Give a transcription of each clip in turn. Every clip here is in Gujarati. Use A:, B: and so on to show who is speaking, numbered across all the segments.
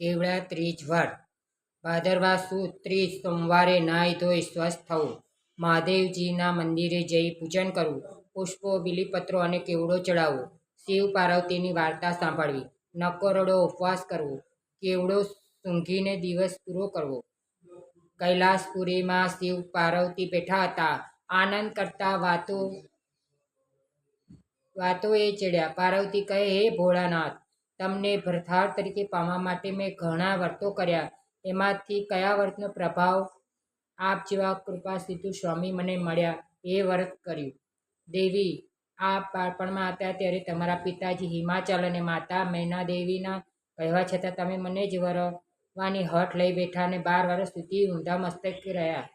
A: કેવડા ત્રીજ વાર. ભાદરવા સુદ ત્રીજ સોમવારે નાહી ધોઈ સ્વસ્થ થવું. મહાદેવજીના મંદિરે જઈ પૂજન કરવું. પુષ્પો, બિલીપત્રો અને કેવડો ચડાવવો. શિવ પાર્વતીની વાર્તા સાંભળવી. નકોરડો ઉપવાસ કરવો. કેવડો સૂંઘીને દિવસ પૂરો કરવો. કૈલાસપુરીમાં શિવ પાર્વતી બેઠા હતા. આનંદ કરતા વાતો વાતો એ ચડ્યા. પાર્વતી કહે, હે ભોળાનાથ તમને ભરથાળ તરીકે પામવા માટે મેં ઘણા વર્તો કર્યા. એમાંથી કયા વર્તનો પ્રભાવ આપ જેવા કૃપા સિદ્ધુ સ્વામી મને મળ્યા એ વ્રત કર્યું. દેવી, આપ બાળપણમાં હતા ત્યારે તમારા પિતાજી હિમાચલ અને માતા મૈના દેવીના કહેવા છતાં તમે મને જ વરવાની હઠ લઈ બેઠા અને બાર વર્ષ સુધી ઊંધા મસ્તક રહ્યા.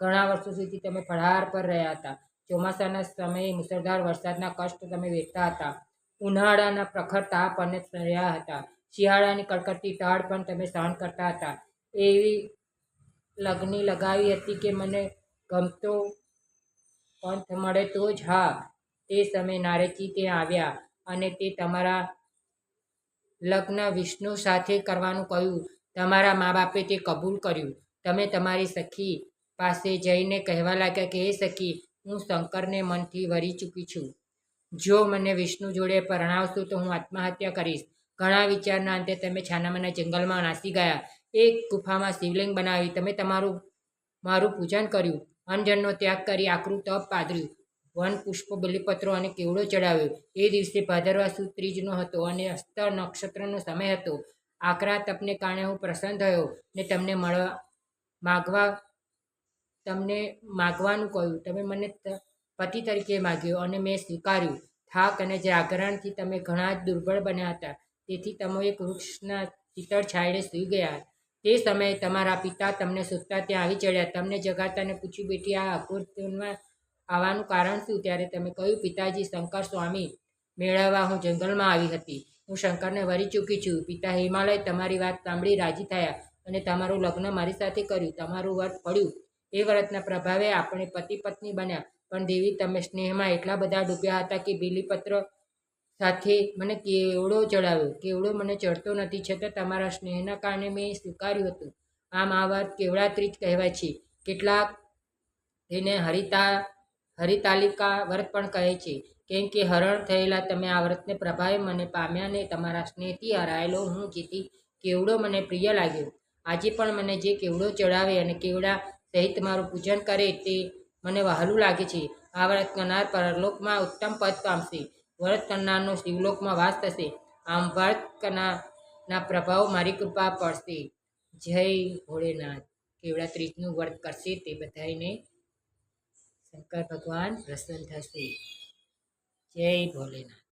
A: ઘણા વર્ષો સુધી તમે ફળહાર પર રહ્યા હતા. ચોમાસાના સમયે મુસળધાર વરસાદના કષ્ટ તમે વેઠતા હતા. ઉનાળાના પ્રખર તાપ અને રહ્યા હતા. શિયાળાની કડકડતી ટાળ પણ તમે સહન કરતા હતા. એવી લગ્ની લગાવી હતી કે મને ગમતો પંથ મળે તો જ હા, તે સમયે નારેચી ત્યાં આવ્યા અને તે તમારા લગ્ન વિષ્ણુ સાથે કરવાનું કહ્યું. તમારા મા બાપે તે કબૂલ કર્યું. તમે તમારી સખી પાસે જઈને કહેવા લાગ્યા કે, હે સખી, હું શંકરને મનથી વરી ચૂકી છું. જો મને વિષ્ણુ જોડે પરણાવશો તો હું આત્મહત્યા કરીશ. ઘણા વિચારના અંતે તમે છાનામાના જંગલમાં નાસી ગયા. એક ગુફામાં શિવલિંગ બનાવી તમે તમારું, મારું પૂજન કર્યું. અનજનનો ત્યાગ કરી આકરું તપ પાદર્યું વન પુષ્પ બલિપત્રો અને કેવડો ચડાવ્યો. એ દિવસે ભાદરવા સુદ ત્રીજનો હતો અને અસ્ત નક્ષત્રનો સમય હતો. આકરા તપને કારણે હું પ્રસન્ન થયો ને તમને મળવા, માગવા, તમને માગવાનું કહ્યું. તમે મને પતિ તરીકે માગ્યો અને મેં સ્વીકાર્યું. થાક અને જાગરણથી તમે ઘણા જ દુર્બળ બન્યા હતા. તેથી તમે એક વૃક્ષના શીતળ છાયડે સૂઈ ગયા. તે સમયે તમારા પિતા તમને સૂતા ત્યાં આવી ચડ્યા. તમને જગાતાને પૂછ્યું, બેટી, આ અકૃત્યમાં આવવાનું કારણ શું? ત્યારે તમે કહ્યું, પિતાજી, શંકર સ્વામી મેળવવા હું જંગલમાં આવી હતી. હું શંકરને વરી ચૂકી છું. પિતા હિમાલય તમારી વાત સાંભળી રાજી થયા અને તમારું લગ્ન મારી સાથે કર્યું. તમારું વ્રત પડ્યું. એ વ્રતના પ્રભાવે આપણે પતિ પત્ની બન્યા. પણ દેવી તમે સ્નેહમાં એટલા બધા ડૂબ્યા હતા કે બીલીપત્ર સાથે મને કેવડો ચડાવ્યો. કેવડો મને ચડતો નથી, છતાં તમારા સ્નેહના કારણે મેં સ્વીકાર્યું હતું. આમ આ વાત કેવડા ત્રીજ કહેવાય છે. કેટલાક તેને હરિતા, હરિતાલિકા વ્રત પણ કહે છે. કેમ કે હરણ થયેલા તમે આ વ્રતને પ્રભાવે મને પામ્યા ને તમારા સ્નેહથી હરાયેલો હું જેથી કેવડો મને પ્રિય લાગ્યો. આજે પણ મને જે કેવડો ચડાવે અને કેવડા સહિત મારું પૂજન કરે તે મને વહાલું લાગે છે. આ વ્રત કરનાર પરલોકમાં ઉત્તમ પદ પામશે. વ્રત કરનારનો શિવલોકમાં વાસ થશે. આમ વ્રત કરનારના પ્રભાવ મારી કૃપા પડશે. જય ભોળેનાથ. કેવડા ત્રીજનું વ્રત કરશે તે બધાને શંકર ભગવાન પ્રસન્ન થશે. જય ભોલેનાથ